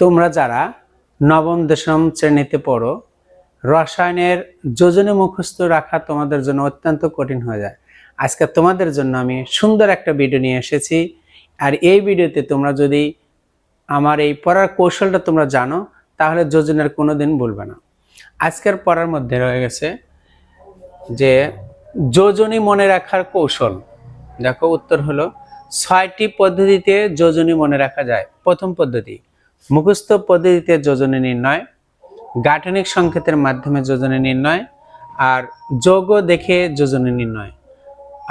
তোমরা যারা নবম, দশম শ্রেণীতে পড়ো, রসায়নের যোজনে মুখস্থ রাখা তোমাদের জন্য অত্যন্ত কঠিন হয়ে যায়। আজকে তোমাদের জন্য আমি সুন্দর একটা ভিডিও নিয়ে এসেছি। আর এই ভিডিওতে তোমরা যদি আমার এই পড়ার কৌশলটা তোমরা জানো, তাহলে যোজনের কোনো দিন বলবে না। আজকের পড়ার মধ্যে রয়ে গেছে যে যোজনী মনে রাখার কৌশল। দেখো, উত্তর হলো ছয়টি পদ্ধতিতে যোজনী মনে রাখা যায়। প্রথম পদ্ধতি মুখস্থ পদ্ধতিতে যোজনী নির্ণয়, গাঠনিক সংকেতের মাধ্যমে যোজনী নির্ণয়, আর যোগ দেখে যোজনী নির্ণয়,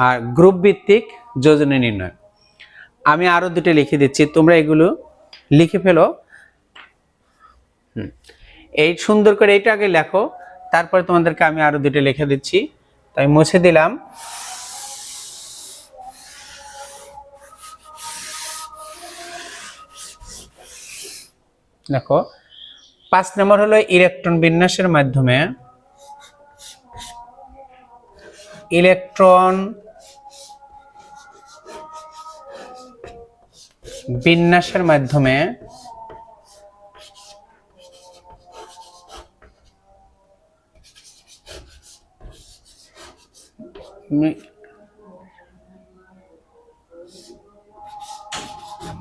আর গ্রুপ ভিত্তিক যোজনী নির্ণয়। আমি আরও দুটো লিখে দিচ্ছি, তোমরা এগুলো লিখে ফেলো। এই সুন্দর করে এইটা আগে লেখো, তারপরে তোমাদেরকে আমি আরও দুটো লিখে দিচ্ছি। তাই মুছে দিলাম। দেখো পাঁচ নম্বর হলো ইলেকট্রন বিন্যাসের মাধ্যমে ইলেকট্রন বিন্যাসের মাধ্যমে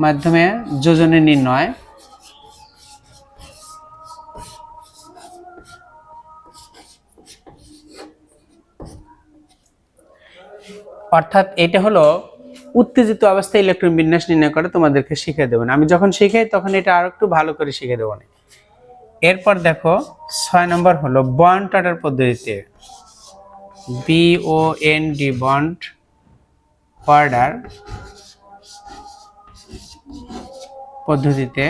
মাধ্যমে যোজনী নির্ণয় অর্থাৎ এটা হলো উত্তেজিত অবস্থায় ইলেকট্রন বিন্যাস নির্ণয় করে তোমাদেরকে শিখে দেবেন আমি যখন শিখাই তখন এটা আরও একটু ভালো করে শিখে দেবো না এরপর দেখো, ছয় নম্বর হলো বন্ড অর্ডার পদ্ধতিতে B O N D bond order পদ্ধতিতে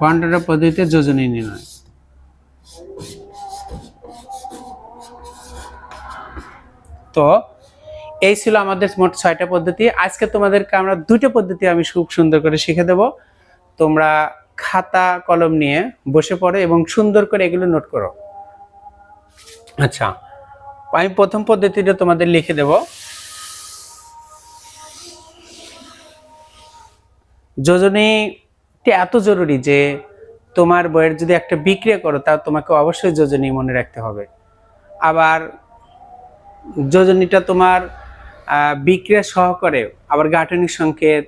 বন্ড অর্ডার পদ্ধতিতে যোজনী নির্ণয়। তো এই ছিল আমাদের মোট ছয়টা পদ্ধতি। আজকে তোমাদেরকে আমরা দুটো পদ্ধতি আমি খুব সুন্দর করে শিখে দেব। তোমরা খাতা, কলম নিয়ে বসে পড়ো এবং সুন্দর করে এগুলো নোট করো। আচ্ছা আমি প্রথম পদ্ধতিটা তোমাদের লিখে দেব। যোজনীটি এত জরুরি যে তোমার বইয়ের যদি একটা বিক্রিয়া করো তা তোমাকে অবশ্যই যোজনী মনে রাখতে হবে। আবার যোজনীটা তোমার বিক্রিয়া সহকারে, আবার গাঠনিক সংকেত,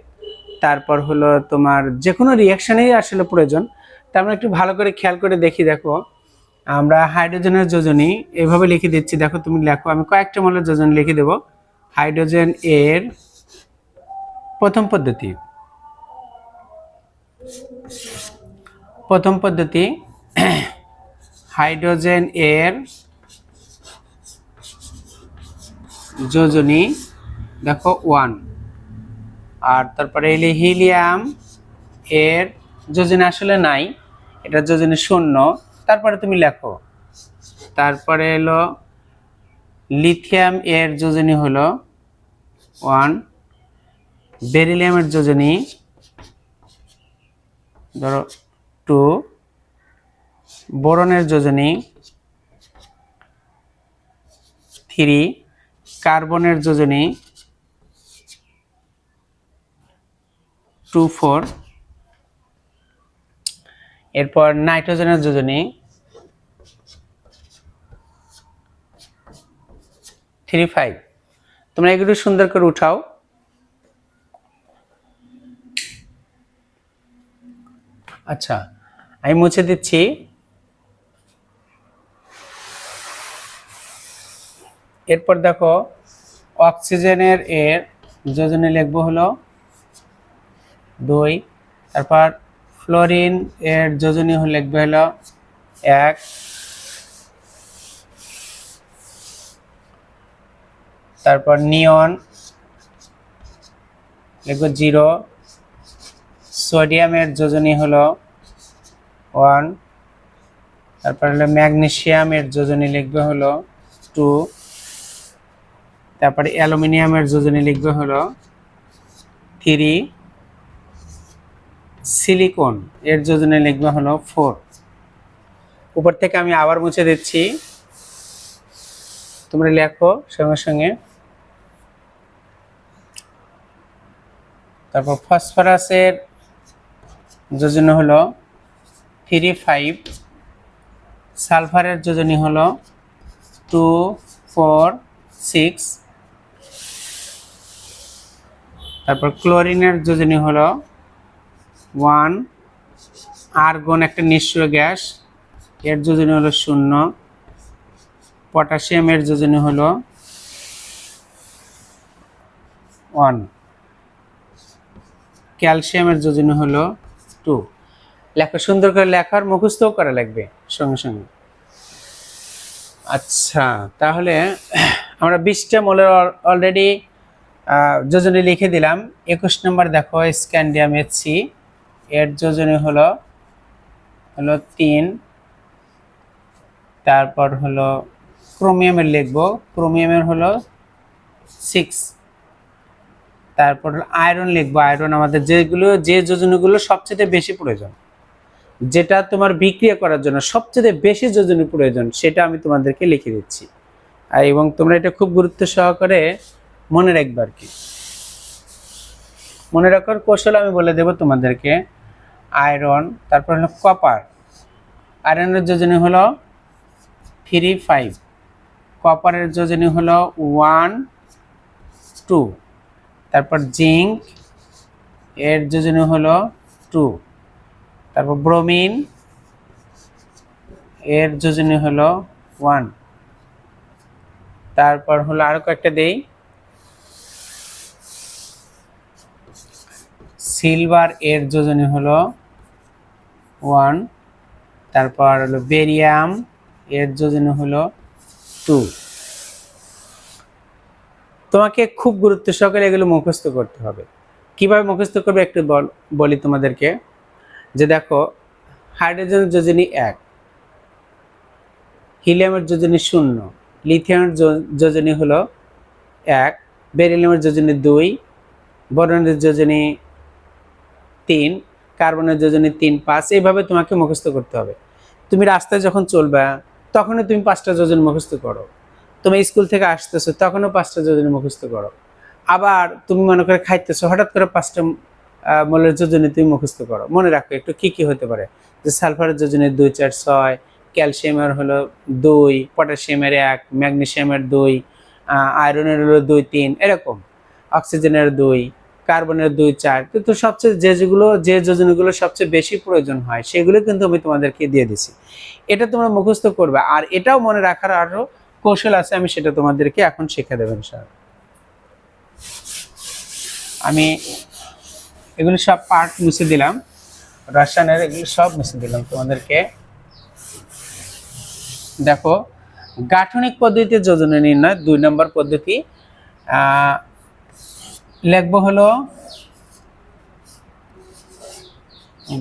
তারপর হলো তোমার যে কোনো রিয়াকশনেই আসলে প্রয়োজন। তা আমরা একটু ভালো করে খেয়াল করে দেখি, দেখো। আমরা হাইড্রোজেনের যোজনী এভাবে লিখে দিচ্ছি। দেখো, তুমি লেখো, আমি কয়েকটা মলের যোজন লিখে দেব। হাইড্রোজেন এর প্রথম পদ্ধতি। প্রথম পদ্ধতি, হাইড্রোজেন এর যোজনী, দেখো ওয়ান আর তারপরে এলে হিলিয়াম এর যোজনী আসলে নাই এটা যোজনী শূন্য। তারপরে তুমি লেখো। তারপরে এলো লিথিয়াম এর যোজনী হলো ওয়ান বেরিলিয়ামের যোজনী, ধরো টু বোরনের যোজনী, থ্রি কার্বনের যোজনী, টু ফোর, এরপর নাইট্রোজেনের যোজনী, থ্রি ফাইভ। তোমরা এগুলো সুন্দর করে উঠাও। আচ্ছা আমি মুছে দিচ্ছি। এরপর দেখো, অক্সিজেনের এর যোজনে লিখব হলো দুই। তারপর ফ্লোরিন এর যোজনী লিখবে হলো এক। তারপর নিয়ন লিখব জিরো। সোডিয়ামের যোজনী হলো ওয়ান। তারপর হলো ম্যাগনেসিয়ামের যোজনী লিখবে হলো টু। তারপরে অ্যালুমিনিয়ামের যোজনী লিখবে হলো থ্রি। সিলিকন এর যোজনে লিখবে হলো ফোর। উপর থেকে আমি আবার মুছে দিচ্ছি। তোমরা লেখো সঙ্গে সঙ্গে। তারপর ফসফরাসের যোজনী হলো থ্রি ফাইভ সালফারের যোজনী হলো টু ফোর সিক্স তারপর ক্লোরিনের যোজনী হলো ওয়ান আর্গন একটা নিষ্ক্রিয় গ্যাস, এর যোজনী হলো শূন্য। পটাশিয়ামের যোজনী হলো ওয়ান। ক্যালসিয়ামের যোজনী হলো টু। লেখা সুন্দর করে লেখার মুখস্থও করা লাগবে। সঙ্গে সঙ্গে। আচ্ছা তাহলে আমরা বিশটা মোলের অলরেডি যোজনে লিখে দিলাম। একুশ নম্বর দেখো, স্ক্যান্ডিয়াম সি এর যোজনী হলো হলো তিন। তারপর হলো ক্রোমিয়ামের লিখব। ক্রোমিয়ামের হলো সিক্স তারপর আয়রন লিখব। আয়রন আমাদের যেগুলো যে যোজনীগুলো সবচেয়ে বেশি প্রয়োজন। যেটা তোমার বিক্রিয়া করার জন্য সবচেয়ে বেশি যোজনী প্রয়োজন, সেটা আমি তোমাদেরকে লিখে দিচ্ছি। আর এবং তোমরা এটা খুব গুরুত্ব সহকারে মনে রাখবে আর কি। মনে রাখার কৌশল আমি বলে দেব তোমাদেরকে। আয়রন, তারপর হলো কপার। আয়রনের যোজনী হলো থ্রি ফাইভ। কপারের যোজনী হলো ওয়ান টু। তারপর জিঙ্ক, এর যোজনী হলো টু। তারপর ব্রোমিন এর যোজনী হলো ওয়ান তারপর হলো আরও কয়েকটা দেই। সিলভার এর যোজনী হলো ওয়ান তারপর হলো বেরিয়াম এর যোজনী হলো টু তোমাকে খুব গুরুত্ব সহকারে এগুলো মুখস্থ করতে হবে। কীভাবে মুখস্থ করবে একটু বলি তোমাদেরকে। যে দেখো, হাইড্রোজেন যোজনী এক, হিলিয়ামের যোজনী শূন্য, লিথিয়ামের যোজনী হলো এক, বেরিলিয়ামের যোজনী দুই, বরনের যোজনী তিন, কার্বনের যোজনী তিন, পাঁচ, এইভাবে তোমাকে মুখস্থ করতে হবে। তুমি রাস্তায় যখন চলবে, তখনই তুমি পাঁচটা যোজন মুখস্থ করো। তুমি স্কুল থেকে আসতেছো, তখনও পাঁচটা যোজন মুখস্থ করো। আবার তুমি মনে করে খাইতেছো, হঠাৎ করে পাঁচটা মলের যোজনী তুমি মুখস্থ করো। মনে রাখো একটু কি কি হতে পারে? যে সালফারের যোজনী দুই চার ছয়, ক্যালসিয়ামের হলো দুই, পটাশিয়ামের এক, ম্যাগনেশিয়ামের দুই আয়রনের হলো দুই তিন, এরকম। অক্সিজেনের দুই, কার্বনের দুই চার। কিন্তু সবচেয়ে যে যেগুলো, যে যোজনীগুলো সবচেয়ে বেশি প্রয়োজন হয়, সেগুলো কিন্তু আমি তোমাদেরকে দিয়ে দিছি। এটা তোমরা মুখস্থ করবে। আর এটাও মনে রাখার আরও কৌশল আছে, আমি সেটা তোমাদেরকে এখন শিখে দেবেন স্যার আমি এগুলো সব পার্ট মুছে দিলাম। রসায়নের এগুলো সব মুছে দিলাম তোমাদেরকে। দেখো, গাঠনিক পদ্ধতিতে যোজনা নির্ণয়, দুই নম্বর পদ্ধতি। লিখব হলো,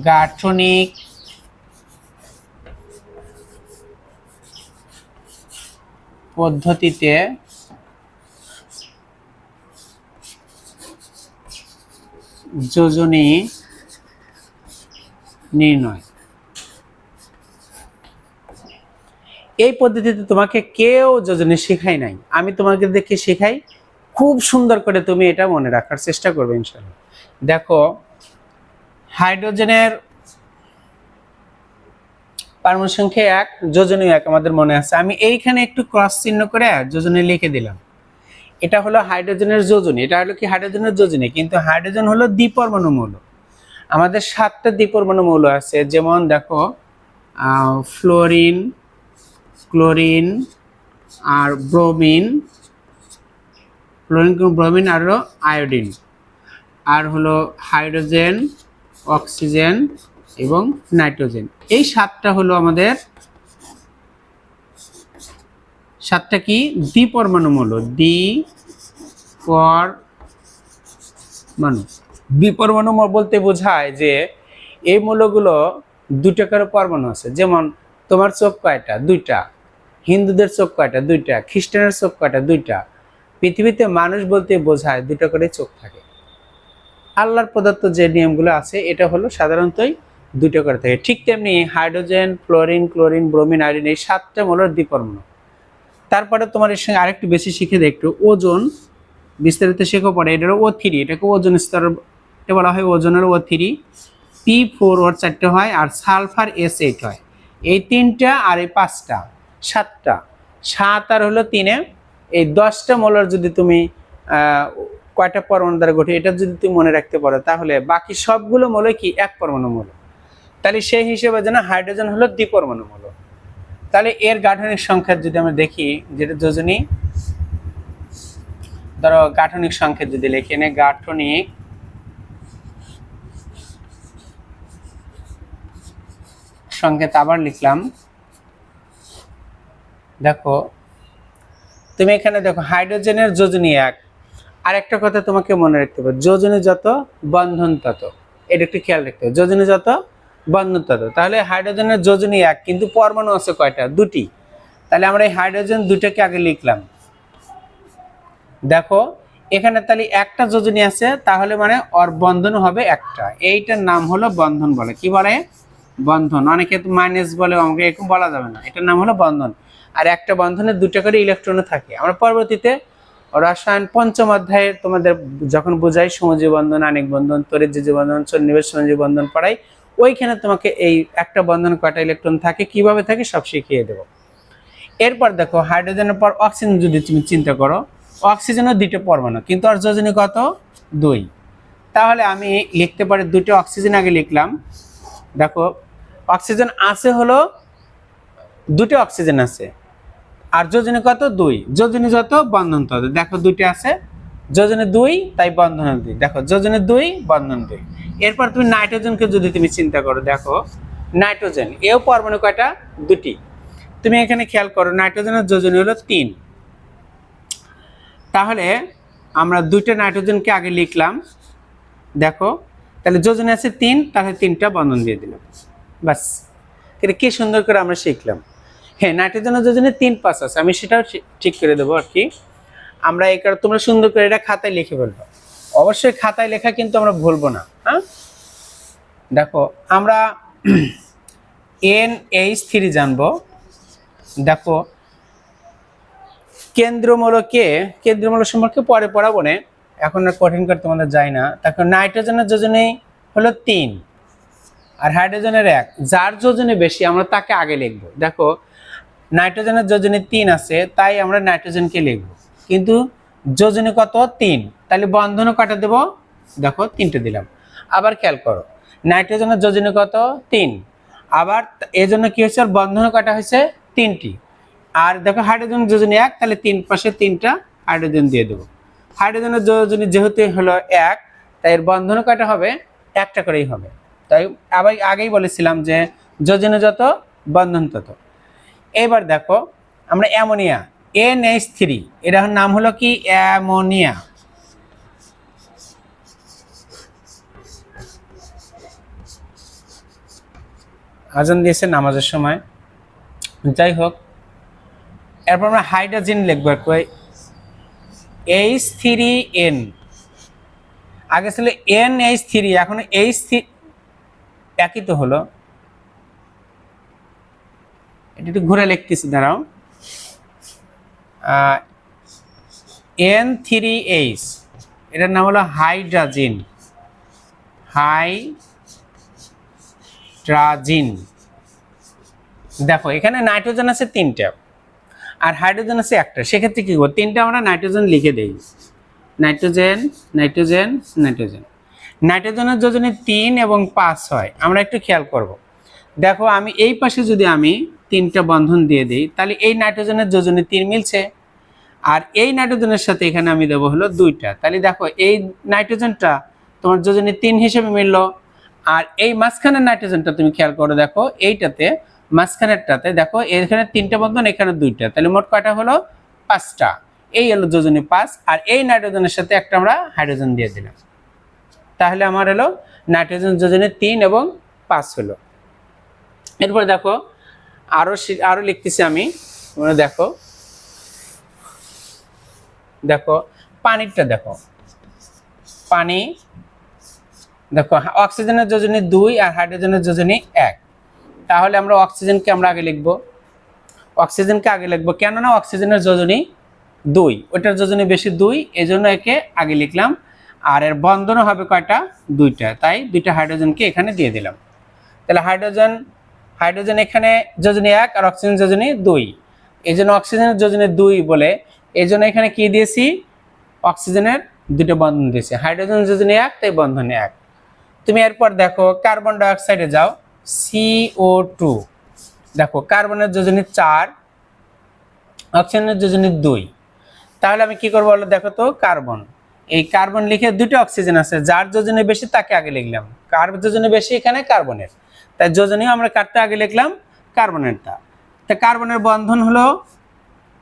গাঠনিক পদ্ধতিতে যোজনী নির্ণয়। এই পদ্ধতিতে তোমাকে কেউ যোজনী শেখাই নাই। আমি তোমাকে দেখে শেখাই, খুব সুন্দর করে তুমি এটা মনে রাখার চেষ্টা করবে ইনশাল্লাহ দেখো, হাইড্রোজেনের পারমাণু সংখ্যা এক যোজনী এক আমাদের মনে আছে। আমি এইখানে একটু ক্রস চিহ্ন করে যোজনী লিখে দিলাম। এটা হলো হাইড্রোজেনের যোজনী, এটা হলো কি হাইড্রোজেনের যোজনী, কিন্তু হাইড্রোজেন হলো দ্বিপরমাণু মৌল। আমাদের সাতটা দ্বিপরমাণু মৌল আছে, যেমন দেখো ফ্লোরিন, ক্লোরিন আর ব্রোমিন। ফ্লোরিন, ব্রোমিন আর আয়োডিন। আর হলো হাইড্রোজেন, অক্সিজেন এবং নাইট্রোজেন। এই সাতটা হলো আমাদের সাতটা কি? দ্বিপরমাণু মৌল। দ্বি পরমাণু। দ্বিপরমাণু বলতে বোঝায় যে এই মৌলগুলো দুটা করে পরমাণু আছে। যেমন তোমার চোখ কয়টা? দুইটা। হিন্দুদের চোখ কয়টা? দুইটা। খ্রিস্টানের চোখ কয়টা? দুইটা। পৃথিবীতে মানুষ বলতে বোঝায় দুটা করে চোখ থাকে। আল্লাহর পদার্থ যে নিয়মগুলো আছে, এটা হলো সাধারণতই দুটো করে থাকে। ঠিক তেমনি hydrogen fluorine chlorine, bromine iodine এই সাতটা মৌলের দ্বিপরমাণু তারপরে তোমার এর সঙ্গে আরেকটু বেশি শিখে একটু ওজন, বিস্তারিত শেখো পড়ে। এটা ও থ্রি এটাকে ওজন স্তর বলা হয়, ওজনের ও থ্রি পি ফোর ওর চারটে হয় আর সালফার এস এইট হয়। এই তিনটা আর এই পাঁচটা, সাতটা। সাত আর হলো তিনে। এই দশটা মৌলের যদি তুমি কয়টা পরমাণু দ্বারা গঠিত, এটা যদি তুমি মনে রাখতে পারো, তাহলে বাকি সবগুলো মৌল কি এক পরমাণু মৌল? তাহলে সেই হিসেবে যেন হাইড্রোজেন হলো দ্বিপরমাণু মৌল। তাহলে এর গাঠনিক সংখ্যা যদি আমরা দেখি, যেটা যোজনী, ধরো গাঠনিক সংখ্যা যদি লিখি, এনে গাঠনিক সংকেত আবার লিখলাম। দেখো, তুমি এখানে দেখো, হাইড্রোজেনের যোজনী এক। আর একটা কথা তোমাকে মনে রাখতে হবে, যোজনী যত, বন্ধন তত। এটা একটু খেয়াল রাখতে হবে, যোজনী যত বন্ধন তত তাহলে হাইড্রোজেনের যোজনী এক, কিন্তু পরমাণু আছে কয়টা? দুটি। তাহলে আমরা এই হাইড্রোজেন দুটাকে আগে লিখলাম। দেখো, এখানে তাহলে একটা যোজনী আছে, তাহলে মানে ওর বন্ধন হবে একটা। এইটার নাম হলো বন্ধন বলে। কি বলে? বন্ধন। অনেকে মাইনাস বলে আমাকে এরকম বলা যাবে না। এটার নাম হলো বন্ধন। আর একটা বন্ধনে দুটো করে ইলেকট্রন থাকে। আমরা পরবর্তীতে রসায়ন পঞ্চম অধ্যায়ে তোমাদের যখন বোঝাই সমজীব বন্ধন আনিক বন্ধন তরিত বন্ধন সন্নিবেশ সমজীব বন্ধন পড়াই ওইখানে তোমাকে এই একটা বন্ধন কয়টা ইলেকট্রন থাকে, কীভাবে থাকে সব শিখিয়ে দেবো। এরপর দেখো হাইড্রোজেনের পর অক্সিজেন যদি তুমি চিন্তা করো অক্সিজেনও দুটো পরমাণু, কিন্তু আর যোজনী কত? দুই। তাহলে আমি লিখতে পারি দুটো অক্সিজেন আগে লিখলাম। দেখো অক্সিজেন আছে হলো দুটো অক্সিজেন আছে। আর যোজনী কত? দুই। যোজনী যত বন্ধন তত। দেখো দুইটা আছে যোজনে দুই, তাই বন্ধন দুই। দেখো, যোজনে দুই, বন্ধন দুই। এরপর তুমি নাইট্রোজেনকে যদি তুমি চিন্তা করো, দেখো, নাইট্রোজেন, এও পরমাণু কয়টা? দুটি। তুমি এখানে খেয়াল করো, নাইট্রোজেনের যোজনী হলো তিন। তাহলে আমরা দুইটা নাইট্রোজেনকে আগে লিখলাম। দেখো, তাহলে যোজনে আছে তিন, তাহলে তিনটা বন্ধন দিয়ে দিলাম। বাস এটা কি সুন্দর করে আমরা শিখলাম। হ্যাঁ নাইট্রোজেনের যোজনে তিন পাঁচ আছে, আমি সেটাও ঠিক করে দেবো আর কি। আমরা এই কারণে তোমরা সুন্দর করে এটা খাতায় লিখে ফেলব। অবশ্যই খাতায় লেখা কিন্তু আমরা ভুলবো না হ্যাঁ? দেখো, আমরা এন এইচ থ্রি জানব। দেখো, কেন্দ্রমূলকে কেন্দ্রমূলক সম্পর্কে পরে পড়াবো না। এখন আর কঠিন করে তোমাদের যায় না। দেখো, নাইট্রোজেনের যোজনে হলো তিন, আর হাইড্রোজেনের এক। যার যোজনে বেশি, আমরা তাকে আগে লিখব। দেখো, নাইট্রোজেনের যোজনে তিন আছে, তাই আমরা নাইট্রোজেনকে লিখব। কিন্তু যোজনে কত? তিন। তাহলে বন্ধনও কাটা দেব? দেখো, তিনটে দিলাম। আবার খেয়াল করো, নাইট্রোজেনের যোজনে কত? তিন। আবার এই জন্য কি হয়েছে? ওর বন্ধনও কাটা হয়েছে? তিনটি। আর দেখো, হাইড্রোজেন যোজনী এক, তাহলে তিন পাশে তিনটা হাইড্রোজেন দিয়ে দেবো। হাইড্রোজেনের যোজনী যেহেতু হলো এক, তাই এর বন্ধনও কাটা হবে? একটা করেই হবে। তাই আবার আগেই বলেছিলাম যে যোজনে যত, বন্ধন তত। এবার দেখো, আমরা অ্যামোনিয়া এন এইচ থ্রি। এটার নাম হলো কি? অ্যামোনিয়া। আজান দিয়েছে নামাজের সময়। যাই হোক, এরপর আমরা হাইড্রোজেন লিখব একটু এইচ থ্রি এন আগে ছিল এন এইচ থ্রি, এখন এইচ থ্রি, একই তো হলো। এটা একটু ঘুরে লিখতেছি, দাঁড়াও। এন থ্রি এইচ এটার নাম হলো হাইড্রাজিন। হাইড্রাজিন। দেখো, এখানে নাইট্রোজেন আছে তিনটা আর হাইড্রোজেন আছে একটা। সেক্ষেত্রে কি করব? তিনটা আমরা নাইট্রোজেন লিখে দেই। Nitrogen nitrogen nitrogen. নাইট্রোজেনের যোজনে তিন এবং পাঁচ হয়। আমরা একটু খেয়াল করব। দেখো, আমি এই পাশে যদি আমি তিনটা বন্ধন দিয়ে দিই, তাহলে এই নাইট্রোজেনের যোজনে তিন মিলছে। আর এই নাইট্রোজেনের সাথে এখানে আমি দেবো হলো দুইটা। তাহলে দেখো, এই নাইট্রোজেনটা তোমার যোজনে তিন হিসেবে মিললো। আর এই মাঝখানের নাইট্রোজেনটা তুমি খেয়াল করো, দেখো, এইটাতে, মাঝখানেরটাতে, দেখো, এখানে তিনটা বন্ধন, এখানে দুইটা। তাহলে মোট কয়টা হলো? পাঁচটা। এই হলো যোজনী পাঁচ, আর এই নাইট্রোজেনের সাথে একটা আমরা হাইড্রোজেন দিয়ে দিলাম। তাহলে আমার হলো নাইট্রোজেন যোজনে তিন এবং পাঁচ হলো। এরপর দেখো, আরও শি- আরও লিখতেছি আমি। তোমরা দেখো দেখো, পানিরটা দেখো। পানি, দেখো, অক্সিজেনের যোজনী দুই আর হাইড্রোজেনের যোজনী এক। তাহলে আমরা অক্সিজেনকে আমরা আগে লিখব। অক্সিজেনকে আগে লিখব কেননা অক্সিজেনের যোজনী দুই। ওটার যোজনী বেশি দুই এই জন্য একে আগে লিখলাম। আর এর বন্ধনও হবে কয়টা? দুইটা। তাই দুইটা হাইড্রোজেনকে এখানে দিয়ে দিলাম। তাহলে হাইড্রোজেন হাইড্রোজেন এখানে যোজনী এক আর অক্সিজেন যোজনী দুই। এই জন্য অক্সিজেনের যোজনী দুই বলে এই জন্য এখানে কি দিয়েছি? অক্সিজেনের দুটো বন্ধন দিয়েছি। হাইড্রোজেন যোজনী এক, তাই বন্ধন এক। তুমি এরপর দেখো কার্বন ডাইঅক্সাইডে যাও সিও টু দেখো কার্বনের যোজনী চার, অক্সিজেনের যোজনী দুই। তাহলে আমি কি করব বলো দেখো তো, কার্বন। এই কার্বন লিখে দুটো অক্সিজেন আছে, যার যোজনে বেশি তাকে আগে লিখলাম। কার যোজনে বেশি? এখানে কার্বনের। তাই যোজনীয় আমরা কারটা আগে লিখলাম, কার্বনেরটা। তা কার্বনের বন্ধন হলো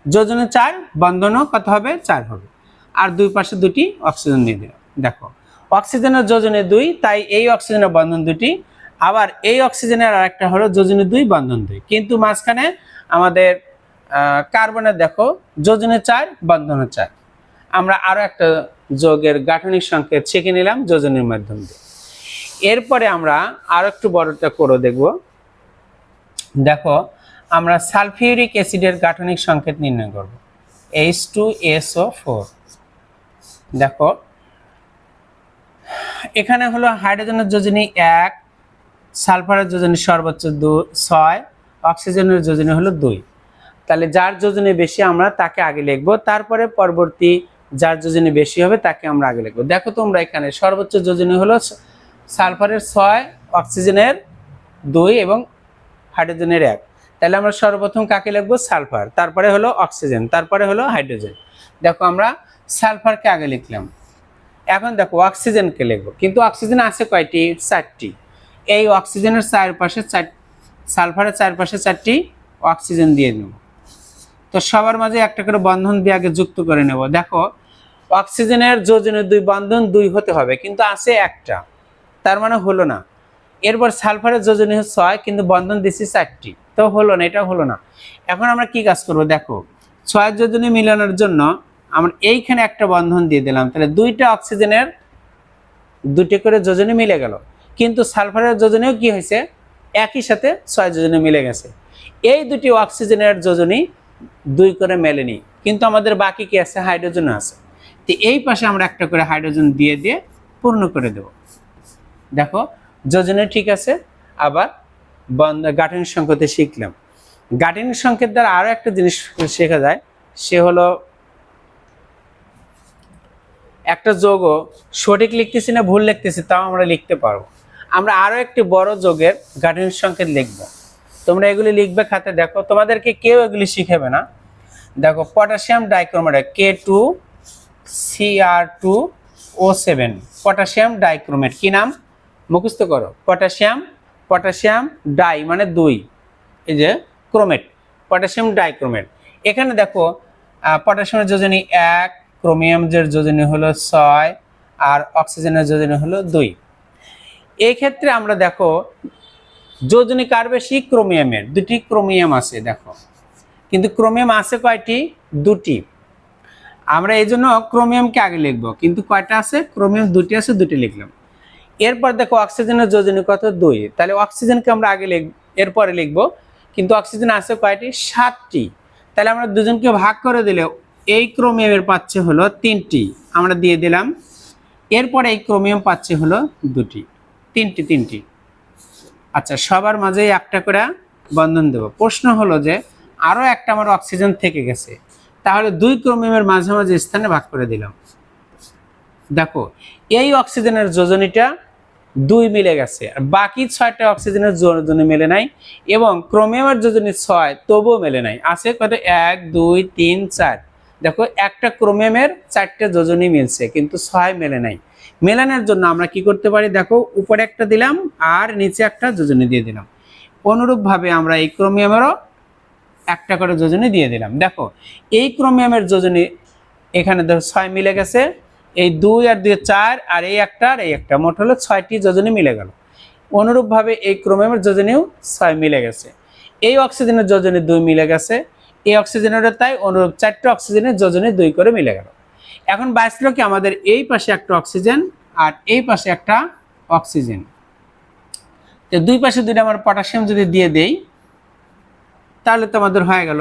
যোজনে চার, বন্ধনও কত হবে? চার হবে। আর দুই পাশে দুটি অক্সিজেন দিয়ে দিলাম। দেখো, অক্সিজেনের যোজনে দুই, তাই এই অক্সিজেনের বন্ধন দুটি। আবার এই অক্সিজেনের আরেকটা হলো যোজনে দুই, বন্ধন দুই। কিন্তু মাঝখানে আমাদের কার্বনের দেখো, যোজনে চার বন্ধনে চার। আমরা আরও একটা যোগের গাঠনিক সংকেত শিখে নিলাম যোজনের মাধ্যম দিয়ে। এরপরে আমরা আরও একটু বড়টা করে দেখব। দেখো, আমরা সালফিউরিক অ্যাসিডের গাঠনিক সংকেত নির্ণয় করব। এইচ টু এসও ফোর দেখো, এখানে হলো হাইড্রোজেনের যোজনী এক, সালফারের যোজনী সর্বোচ্চ দু, ছয়, অক্সিজেনের যোজনী হলো দুই। তাহলে যার যোজনে বেশি আমরা তাকে আগে লিখব, তারপরে পরবর্তী যার যোজনে বেশি হবে তাকে আমরা আগে লিখব। দেখো তোমরা এখানে সর্বোচ্চ যোজনী হলো সালফারের ছয়, অক্সিজেনের দুই এবং হাইড্রোজেনের এক। তাহলে আমরা সর্বপ্রথম কাকে লিখব? সালফার। তারপরে হলো অক্সিজেন, তারপরে হলো হাইড্রোজেন। দেখো আমরা সালফারকে আগে লিখলাম। এখন দেখো অক্সিজেনকে লিখব। কিন্তু অক্সিজেন আছে কয়টি? চারটি। এই অক্সিজেনের চারপাশে চার, সালফারের চারপাশে চারটি অক্সিজেন দিয়ে নেব। তো সবার মাঝে একটা করে বন্ধন দিয়ে আগে যুক্ত করে নেব। দেখো, অক্সিজেনের যোজনের দুই বন্ধন দুই হতে হবে, কিন্তু আছে একটা। তার মানে হলো না। এরপর সালফারের যোজনী ছয়, কিন্তু বন্ধন দিচ্ছি চারটি। তো হলো না, এটা হলো না। এখন আমরা কি কাজ করব? দেখো ছয় যোজনী মিলানোর জন্য আমরা এইখানে একটা বন্ধন দিয়ে দিলাম। তাহলে দুইটা অক্সিজেনের দুটি করে যোজনী মিলে গেল। কিন্তু সালফারের যোজনীও কি হয়েছে? একই সাথে ছয় যোজনী মিলে গেছে। এই দুটি অক্সিজেনের যোজনী দুই করে মেলেনি। কিন্তু আমাদের বাকি কি আছে? হাইড্রোজেন আছে। তো এই পাশে আমরা একটা করে হাইড্রোজেন দিয়ে দিয়ে পূর্ণ করে দেব। দেখো, যোজনে ঠিক আছে, আবার গাঠনিক সংকেতে শিখলাম। গাঠনিক সংকেত দ্বারা আরও একটা জিনিস শেখা যায়, সে হলো একটা যোগও সঠিক লিখতেছি না ভুল লিখতেছি তাও আমরা লিখতে পারব। আমরা আরও একটি বড় যোগের গাঠনিক সংকেত লিখব। তোমরা এগুলি লিখবে খাতে দেখো, তোমাদেরকে কেউ এগুলি শিখাবে না। দেখো, potassium dichromate K two CR two O seven potassium dichromate, কি নাম? মুখস্থ করো। পটাশিয়াম পটাশিয়াম ডাই মানে দুই। এই যে ক্রোমেট, পটাশিয়াম ডাইক্রোমেট এখানে দেখো পটাশিয়ামের যোজনী এক, ক্রোমিয়ামের যোজনী হলো ছয়, আর অক্সিজেনের যোজনী হলো দুই। এই ক্ষেত্রে আমরা দেখো, যোজনী কার বেশি? ক্রোমিয়ামের। দুটি ক্রোমিয়াম আছে, দেখো। কিন্তু ক্রোমিয়াম আছে কয়টি? দুটি। আমরা এই জন্য ক্রোমিয়ামকে আগে লিখব। কিন্তু কয়টা আছে? ক্রোমিয়াম দুটি আছে, দুটি লিখলাম। এরপর দেখো অক্সিজেনের যোজনী কত দুই। তাহলে অক্সিজেনকে আমরা আগে লিখ এরপরে লিখব। কিন্তু অক্সিজেন আছে কয়টি? সাতটি। তাহলে আমরা দুজনকে ভাগ করে দিলে এই ক্রোমিয়ামের পাচ্ছে হলো তিনটি। আমরা দিয়ে দিলাম। এরপরে এই ক্রোমিয়াম পাচ্ছে হলো দুটি। তিনটি তিনটি। আচ্ছা সবার মাঝেই একটা করে বন্ধন দেব। প্রশ্ন হলো যে আরও একটা আমার অক্সিজেন থেকে গেছে। তাহলে দুই ক্রোমিয়ামের মাঝামাঝি স্থানে ভাগ করে দিলাম। দেখো, এই অক্সিজেনের যোজনীটা দুই মিলে গেছে। আর বাকি ছয়টা অক্সিজেনের যোজনী মেলে নাই এবং ক্রোমিয়ামের যোজনী ছয়, তবুও মেলে নাই। আছে কত এক, দুই, তিন, চার। দেখো, একটা ক্রোমিয়ামের চারটে যোজনী মিলছে, কিন্তু ছয় মেলে নাই। মেলানোর জন্য আমরা কি করতে পারি? দেখো, উপরে একটা দিলাম আর নিচে একটা যোজনী দিয়ে দিলাম। অনুরূপভাবে আমরা এই ক্রোমিয়ামেরও একটা করে যোজনী দিয়ে দিলাম। দেখো, এই ক্রোমিয়ামের যোজনী এখানে ধরো ছয় মিলে গেছে এই দুই আর দুই চার আর এই একটা আর এই একটা। মোট হলো ছয়টি যোজনী মিলে গেল। অনুরূপভাবে এই ক্রোমিয়ামের যোজনীও ছয় মিলে গেছে। এই অক্সিজেনের যোজনী দুই মিলে গেছে। এই অক্সিজেনেরও তাই অনুরূপ চারটে অক্সিজেনের যোজনী দুই করে মিলে গেল। এখন বাঁচলো কি আমাদের এই পাশে একটা অক্সিজেন আর এই পাশে একটা অক্সিজেন। তো দুই পাশে দুইটা আমার পটাশিয়াম যদি দিয়ে দেই, তাহলে তো আমাদের হয়ে গেল।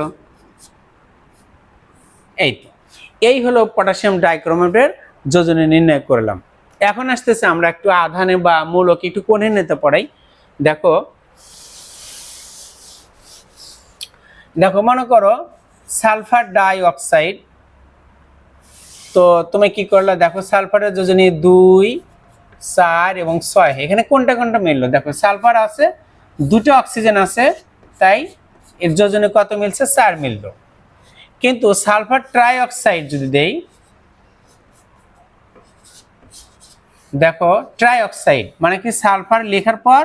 এই তো। এই হলো পটাশিয়াম ডাইক্রোমেটের যোজনী নির্ণয় করলাম। এখন আসতেছে আমরা একটু আধানে বা মূলক একটু কোণে নিতে পড়াই। দেখো দেখো, মনে করো সালফার ডাই অক্সাইড তো তুমি কি করলে? দেখো, সালফারের যোজনী দুই, চার এবং ছয়, এখানে কোনটা কোনটা মিললো? দেখো, সালফার আছে, দুটো অক্সিজেন আছে, তাই এর যোজনে কত মিলছে? চার মিললো। কিন্তু সালফার ট্রাই অক্সাইড যদি দেই দেখো ট্রাই অক্সাইড মানে কি সালফার লেখার পর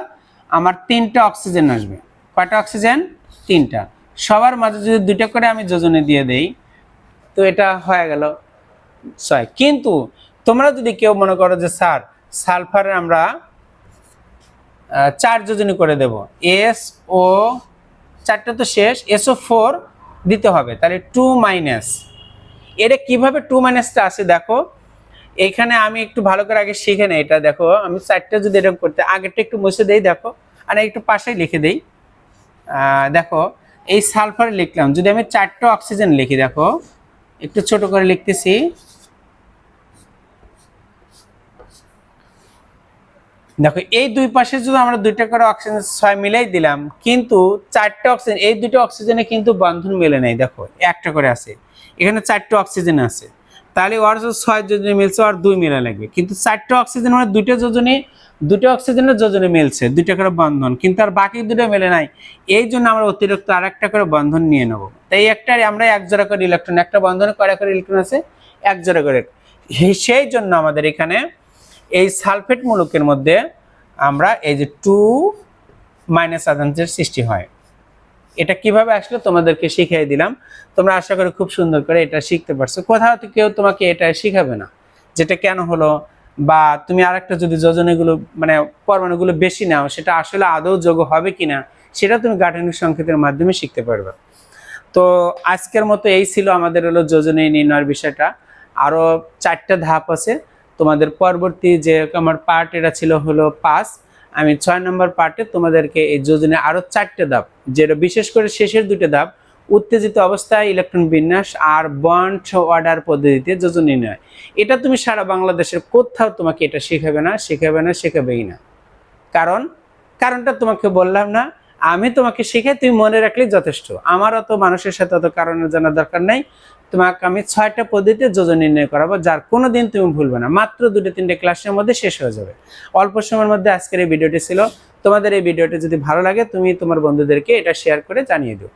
আমার তিনটা অক্সিজেন আসবে। কয়টা অক্সিজেন তিনটা। সবার মাঝে যদি দুইটা করে আমি যোজনে দিয়ে দেই, তো এটা হয়ে গেল ছয়। কিন্তু তোমরা যদি কেউ মনে করো যে, স্যার, সালফারের আমরা চার যোজনী করে দেব। এস ও চারটা তো শেষ, এসও ফোর দিতে হবে। তাহলে টু মাইনাস। এটা কীভাবে টু মাইনাসটা আসে দেখো? এখানে আমি একটু ভালো করে আগে শিখে নেই, এটা দেখো। আমি চারটা যদি এরকম করতে, আগেরটা একটু মুছে দেই, দেখো। আর একটু পাশেই লিখে দেই। দেখো, এই সালফার লিখলাম। যদি আমি চারটা অক্সিজেন লিখি, দেখো, একটু ছোট করে লিখতেছি। দেখো, এই দুই পাশে যদি আমরা দুইটা করে অক্সিজেন ছয় মিলাই দিলাম, কিন্তু চারটা অক্সিজেন, এই দুটো অক্সিজেনে কিন্তু বন্ধন মেলে নাই, দেখো, একটা করে আছে। এখানে চারটা অক্সিজেন আছে। তাহলে ওর ছয় যোজনে মিলছে আর দুই মিলা লাগবে। কিন্তু চারটা অক্সিজেন মানে দুটো যোজনে দুটো অক্সিজেনের যোজনে মিলছে, দুইটা করে বন্ধন। কিন্তু আর বাকি দুটো মেলে নাই। এই জন্য আমরা অতিরিক্ত আর একটা করে বন্ধন নিয়ে নেব। তাই একটা আমরা এক জোড়া করে ইলেকট্রন একটা বন্ধনে কয়টা করে ইলেকট্রন আছে? এক জোড়া করে। সেই- জন্য আমাদের এখানে এই সালফেট মূলকের মধ্যে আমরা এই যে টু মাইনাস আধানের সৃষ্টি হয় এটা কীভাবে আসলো তোমাদেরকে শিখিয়ে দিলাম। তোমরা আশা করি খুব সুন্দর করে এটা শিখতে পারছ। কোথাও তো কেউ তোমাকে এটা শিখাবে না, যেটা কেন হলো বা তুমি আরেকটা যদি যোজনাগুলো মানে পরমাণুগুলো বেশি নাও, সেটা আসলে আদৌ যোগ হবে কিনা, সেটা তুমি গাঠনিক সংকেতের মাধ্যমে শিখতে পারবে। তো আজকের মতো এই ছিল আমাদের হলো যোজনী নির্ণয়ের বিষয়টা। আরও চারটা ধাপ আছে। তোমাদের পরবর্তী যে আমার পার্ট এটা ছিল হলো পাঁচ আমি ছয় নম্বর পার্টে তোমাদেরকে এই যোজনে আরও চারটে ধাপ, যেটা বিশেষ করে শেষের দুটো ধাপ, উত্তেজিত অবস্থায় ইলেকট্রন বিন্যাস আর বন্ড অর্ডার পদ্ধতিতে যোজন নির্ণয়। এটা তুমি সারা বাংলাদেশের কোথাও তোমাকে এটা শেখাবে না শেখাবে না, শেখাবেই না। কারণ, কারণটা তোমাকে বললাম না, আমি তোমাকে শিখে তুমি মনে রাখলেই যথেষ্ট। আমার অত মানুষের সাথে অত কারণে জানার দরকার নাই। তোমাকে আমি ছয়টা পদ্ধতিতে যোজন নির্ণয় করাবো, যার কোনো দিন তুমি ভুলবে না। মাত্র দুটো তিনটে ক্লাসের মধ্যে শেষ হয়ে যাবে। অল্প সময়ের মধ্যে আজকের এই ভিডিওটি ছিল। তোমাদের এই ভিডিওটি যদি ভালো লাগে, তুমি তোমার বন্ধুদেরকে এটা শেয়ার করে জানিয়ে দিও।